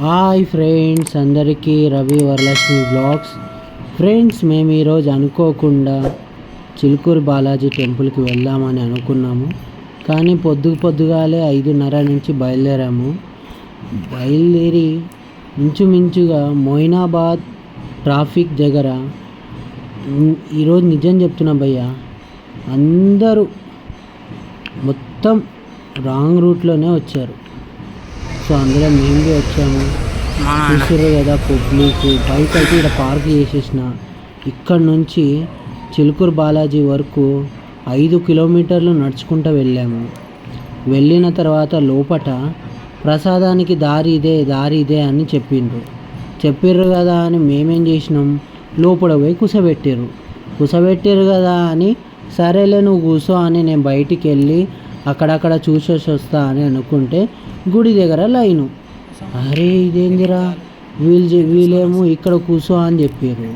Hi friends అందరికీ Ravi Varalakshmi blogs friends మేము ఈరోజు అనుకోకుండా చిలుకూరు బాలాజీ టెంపుల్కి వెళ్దామని అనుకున్నాము. కానీ పొద్దు పొద్దుగాలే ఐదున్నర నుంచి బయలుదేరాము. బయలుదేరి ఇంచుమించుగా మొయినాబాద్ ట్రాఫిక్ దగ్గర ఈరోజు నిజం చెప్తున్నా భయ్య అందరూ మొత్తం రాంగ్ రూట్లోనే వచ్చారు. సో అందులో మేము వచ్చాము. చూసారు కదా పబ్లిక్. బైక్ అయితే ఇక్కడ పార్క్ చేసేసిన. ఇక్కడ నుంచి చిలుకూరు బాలాజీ వరకు ఐదు కిలోమీటర్లు నడుచుకుంటూ వెళ్ళాము. వెళ్ళిన తర్వాత లోపట ప్రసాదానికి దారి ఇదే దారి ఇదే అని చెప్పిండ్రు. చెప్పిర్రు కదా అని మేమేం చేసినాం? లోపల పోయి కుసబెట్టారు కుసబెట్టారు కదా అని సరేలే నువ్వు కూసో అని నేను బయటికి వెళ్ళి అక్కడక్కడ చూసేసి వస్తా అని అనుకుంటే గుడి దగ్గర లైను. అరే ఇదేందిరా? వీళ్ళు వీళ్ళేమో ఇక్కడ కూసో అని చెప్పారు.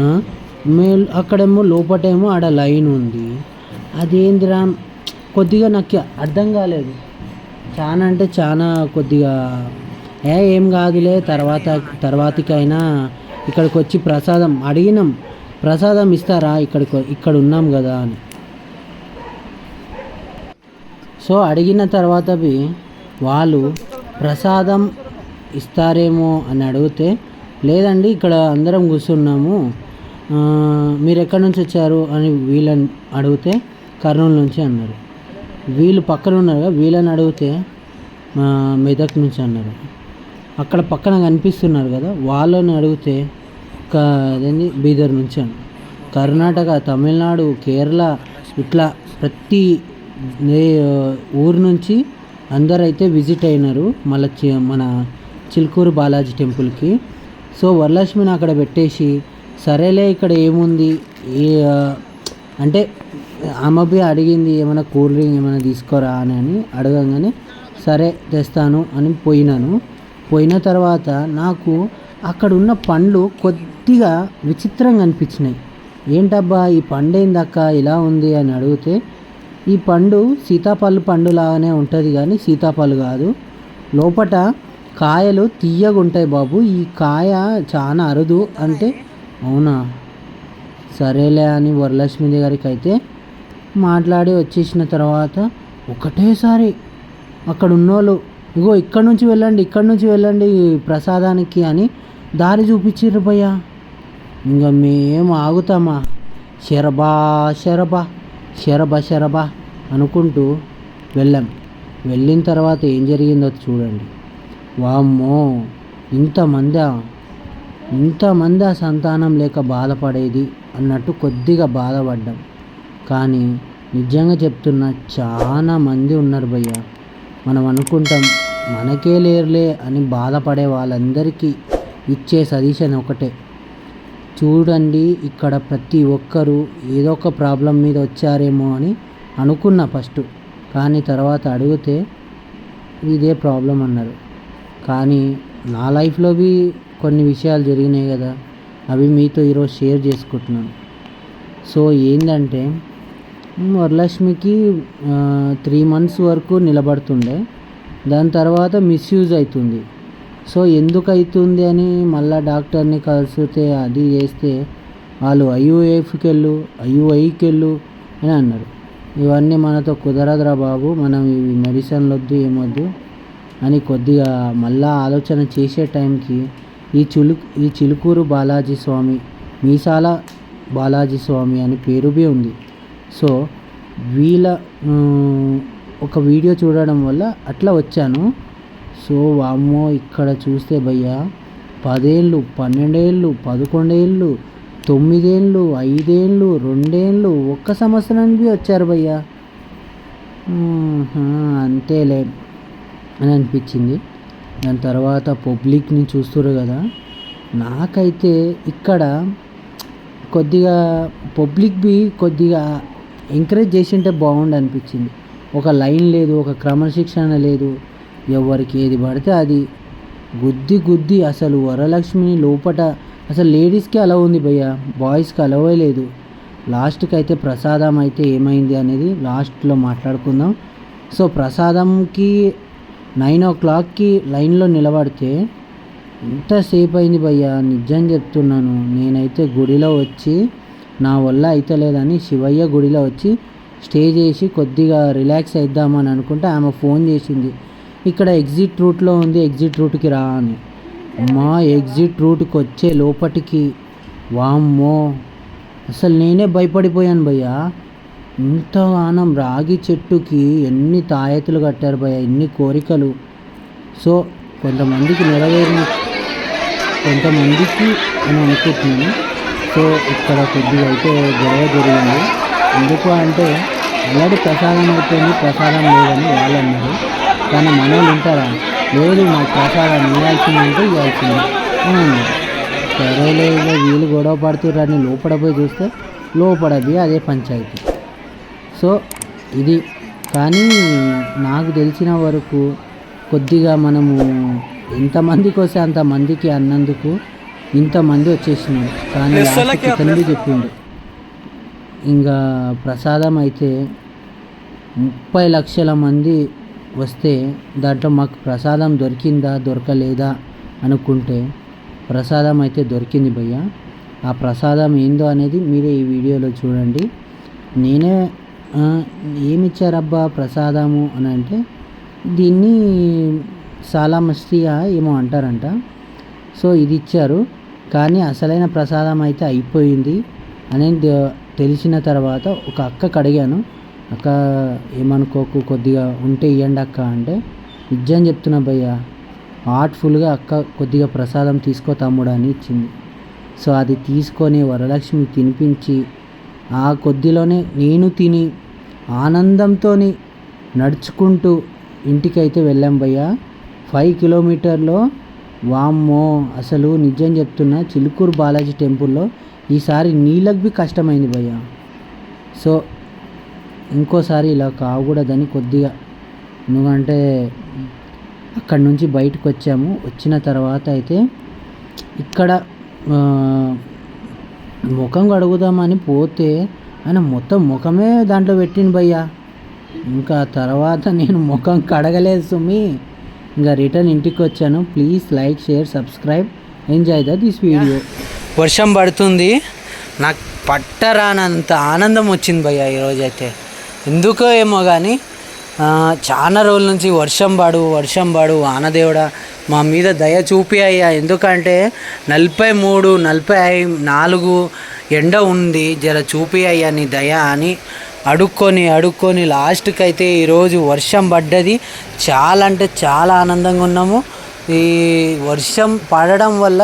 ఆ? మే అక్కడేమో లోపటేమో ఆడ లైన్ ఉంది. అదేందిరా? కొద్దిగా నాకు అర్థం కాలేదు. చాలా అంటే చాలా కొద్దిగా ఏ ఏం కాదులే తర్వాత తర్వాతకైనా ఇక్కడికి వచ్చి ప్రసాదం అడిగినాం. ప్రసాదం ఇస్తారా? ఇక్కడికి ఇక్కడ ఉన్నాం కదా అని. సో అడిగిన తర్వాత వాళ్ళు ప్రసాదం ఇస్తారేమో అని అడిగితే లేదండి ఇక్కడ అందరం కూర్చున్నాము మీరు ఎక్కడి నుంచి వచ్చారు అని వీళ్ళని అడిగితే కర్నూలు నుంచి అన్నారు. వీళ్ళు పక్కన ఉన్నారు కదా వీళ్ళని అడిగితే మెదక్ నుంచి అన్నారు. అక్కడ పక్కన కనిపిస్తున్నారు కదా వాళ్ళని అడిగితే క అదేంది బీదర్ నుంచి అన్నారు. కర్ణాటక తమిళనాడు కేరళ ఇట్లా ప్రతి ఊరు నుంచి అందరైతే విజిట్ అయినారు మళ్ళీ చి- మన చిలుకూరు బాలాజీ టెంపుల్కి. సో వరలక్ష్మిని అక్కడ పెట్టేసి సరేలే ఇక్కడ ఏముంది ఏ అంటే ఆమె అడిగింది ఏమైనా కూల్ డ్రింక్ ఏమైనా తీసుకోరా అని అని అడగంగానే సరే తెస్తాను అని పోయినాను. పోయిన తర్వాత నాకు అక్కడ ఉన్న పండ్లు కొద్దిగా విచిత్రంగా అనిపించినాయి. ఏంటబ్బా ఈ పండు ఏందక్క ఇలా ఉంది అని అడిగితే ఈ పండు సీతాఫలం పండు లాగానే ఉంటుంది కానీ సీతాఫలం కాదు. లోపట కాయలు తీయగా ఉంటాయి బాబు. ఈ కాయ చాలా అరుదు అంటే అవునా? సరేలే అని వరలక్ష్మి దగ్గరికి అయితే మాట్లాడి వచ్చేసిన తర్వాత ఒకటేసారి అక్కడ ఉన్నోళ్ళు ఇగో ఇక్కడ నుంచి వెళ్ళండి ఇక్కడ నుంచి వెళ్ళండి ప్రసాదానికి అని దారి చూపించారు భయ్యా. ఇంకా మేము ఆగుతామా? శరబా శరబా శరభ శరభ అనుకుంటూ వెళ్ళాం. వెళ్ళిన తర్వాత ఏం జరిగిందో చూడండి. వామ్మో! ఇంతమందా ఇంతమంది ఆ సంతానం లేక బాధపడేది అన్నట్టు కొద్దిగా బాధపడ్డాం. కానీ నిజంగా చెప్తున్నా చాలా మంది ఉన్నారు భయ్య. మనం అనుకుంటాం మనకే లేరులే అని బాధపడే వాళ్ళందరికీ ఇచ్చే సజెషన్ ఒకటే. చూడండి ఇక్కడ ప్రతి ఒక్కరూ ఏదో ఒక ప్రాబ్లం మీద వచ్చారేమో అని అనుకున్నా ఫస్ట్. కానీ తర్వాత అడిగితే ఇదే ప్రాబ్లం అన్నారు. కానీ నా లైఫ్లో బి కొన్ని విషయాలు జరిగినాయి కదా అవి మీతో ఈరోజు షేర్ చేసుకుంటున్నాను. సో ఏంటంటే వరలక్ష్మికి త్రీ మంత్స్ వరకు నిలబడుతుండే. దాని తర్వాత మిస్యూజ్ అవుతుంది. సో ఎందుకు అవుతుంది అని మళ్ళా డాక్టర్ని కలిసితే అది చేస్తే వాళ్ళు ఐయుఎఫ్కి వెళ్ళు ఐయుఐకి వెళ్ళు అని అన్నారు. ఇవన్నీ మనతో కుదరదురా బాబు మనం ఇవి మెడిసిన్లు వద్దు ఏమొద్దు అని కొద్దిగా మళ్ళా ఆలోచన చేసే టైంకి ఈ చిలు ఈ చిలుకూరు బాలాజీ స్వామి మీసాల బాలాజీ స్వామి అని పేరు ఉంది. సో వీళ్ళ ఒక వీడియో చూడడం వల్ల అట్లా వచ్చాను. సో వామ్మో ఇక్కడ చూస్తే భయ్యా పదేళ్ళు పన్నెండేళ్ళు పదకొండేళ్ళు తొమ్మిదేళ్ళు ఐదేళ్ళు రెండేళ్ళు ఒక్క సంవత్సరానికి వచ్చారు భయ్యా. అంతేలే అని అనిపించింది. దాని తర్వాత పబ్లిక్ని చూస్తురు కదా. నాకైతే ఇక్కడ కొద్దిగా పబ్లిక్ బి కొద్దిగా ఎంకరేజ్ చేసింటే బాగుండు అనిపించింది. ఒక లైన్ లేదు ఒక క్రమశిక్షణ లేదు ఎవరికి ఏది పడితే అది. గుద్ది గుద్ది అసలు వరలక్ష్మిని లోపట అసలు లేడీస్కి అలవ్ ఉంది భయ్య బాయ్స్కి అలవే లేదు. లాస్ట్కి అయితే ప్రసాదం అయితే ఏమైంది అనేది లాస్ట్లో మాట్లాడుకుందాం. సో ప్రసాదంకి నైన్ ఓ క్లాక్కి లైన్లో నిలబడితే ఎంతసేపు అయింది భయ్యా నిజం చెప్తున్నాను. నేనైతే గుడిలో వచ్చి నా వల్ల అయితే లేదని శివయ్య గుడిలో వచ్చి స్టే చేసి కొద్దిగా రిలాక్స్ అవుద్దామని అనుకుంటే ఆమె ఫోన్ చేసింది. ఇక్కడ ఎగ్జిట్ రూట్లో ఉంది ఎగ్జిట్ రూట్కి రా అని. మా ఎగ్జిట్ రూట్కి వచ్చే లోపటికి వామ్మో. అసలు నేనే భయపడిపోయాను భయ్యా. ఇంత రాగి చెట్టుకి ఎన్ని తాయెత్తులు కట్టారు భయ్యా ఎన్ని కోరికలు. సో కొంతమందికి నెరవేరిన కొంతమందికి అని అనుకుంటున్నాను. సో ఇక్కడ కొద్దిగా అయితే గొడవ జరిగింది. ఎందుకు అంటే ఆల్రెడీ ప్రసాదం అయిపోయింది ప్రసాదం లేదని వాళ్ళు అన్నారు కానీ మనోళ్ళు ఉంటారా లేదు మాకు ప్రసాదం ఇవ్వాల్సిందంటే ఇవ్వాల్సింది సరేలే వీళ్ళు గొడవ పడుతుర్రని లోపల పోయి చూస్తే లోపడది అదే పంచాయతీ. సో ఇది. కానీ నాకు తెలిసిన వరకు కొద్దిగా మనము ఎంతమందికి వస్తే అంతమందికి అన్నందుకు ఇంతమంది వచ్చేసినారు. కానీ ఇతనిది చెప్పిండు. ఇంకా ప్రసాదం అయితే ముప్పై లక్షల మంది వస్తే దాంట్లో మాకు ప్రసాదం దొరికిందా దొరకలేదా అనుకుంటే ప్రసాదం అయితే దొరికింది భయ్య. ఆ ప్రసాదం ఏందో అనేది మీరే ఈ వీడియోలో చూడండి. నేనే ఏమిచ్చారబ్బా ప్రసాదము అని అంటే దీన్ని సాలామస్తియా ఏమో అంటారంట. సో ఇది ఇచ్చారు కానీ అసలైన ప్రసాదం అయితే అయిపోయింది. అనేది తెలిసిన తర్వాత ఒక అక్కకు అడిగాను. అక్క ఏమనుకోకు కొద్దిగా ఉంటే ఇవ్వండి అక్క అంటే నిజం చెప్తున్నా భయ్య హార్ట్ఫుల్గా అక్క కొద్దిగా ప్రసాదం తీసుకో తమ్ముడు అని ఇచ్చింది. సో అది తీసుకొని వరలక్ష్మి తినిపించి ఆ కొద్దిలోనే నేను తిని ఆనందంతో నడుచుకుంటూ ఇంటికైతే వెళ్ళాం భయ్య. ఫైవ్ కిలోమీటర్లో వామ్మో అసలు నిజం చెప్తున్నా చిలుకూరు బాలాజీ టెంపుల్లో ఈసారి నీళ్ళకి కష్టమైంది భయ్య. సో ఇంకోసారి ఇలా కాకూడదని కొద్దిగా. ఎందుకంటే అక్కడి నుంచి బయటకు వచ్చాము. వచ్చిన తర్వాత అయితే ఇక్కడ ముఖం కడుగుదామని పోతే ఆయన మొత్తం ముఖమే దాంట్లో పెట్టిండు భయ్యా. ఇంకా తర్వాత నేను ముఖం కడగలేదు సుమి. ఇంకా రిటర్న్ ఇంటికి వచ్చాను. Please like share subscribe. Enjoy the this video. వర్షం పడుతుంది. నాకు పట్టరానంత ఆనందం వచ్చింది భయ్య ఈరోజైతే. ఎందుకో ఏమో కానీ చాలా రోజుల నుంచి వర్షం పడు వర్షం పడు వానదేవుడా మా మీద దయ చూపి అయ్యా ఎందుకంటే నలభై మూడు నలభై నాలుగు ఎండ ఉంది జర చూపి అయ్యా నీ దయ అని అడుక్కొని అడుక్కొని లాస్ట్కి అయితే ఈరోజు వర్షం పడ్డది. చాలా అంటే చాలా ఆనందంగా ఉన్నాము. ఈ వర్షం పడడం వల్ల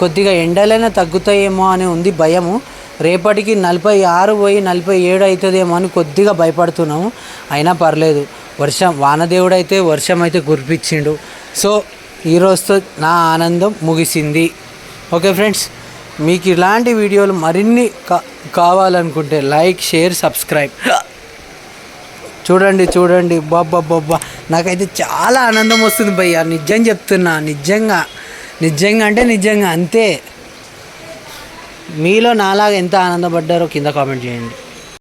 కొద్దిగా ఎండలైనా తగ్గుతాయేమో అని ఉంది భయము. రేపటికి నలభై ఆరు పోయి నలభై ఏడు అవుతుందేమో అని కొద్దిగా భయపడుతున్నాము. అయినా పర్లేదు. వర్షం వానదేవుడు అయితే వర్షం అయితే కురిపించిండు. సో ఈరోజుతో నా ఆనందం ముగిసింది. ఓకే ఫ్రెండ్స్ మీకు ఇలాంటి వీడియోలు మరిన్ని కా కావాలనుకుంటే లైక్ షేర్ సబ్స్క్రైబ్. చూడండి చూడండి. బాబ్బా నాకైతే చాలా ఆనందం వస్తుంది భయ్య. నిజం చెప్తున్నా. నిజంగా. నిజంగా అంటే నిజంగా. అంతే. మీలో నాలాగా ఎంత ఆనందపడ్డారో కింద కామెంట్ చేయండి.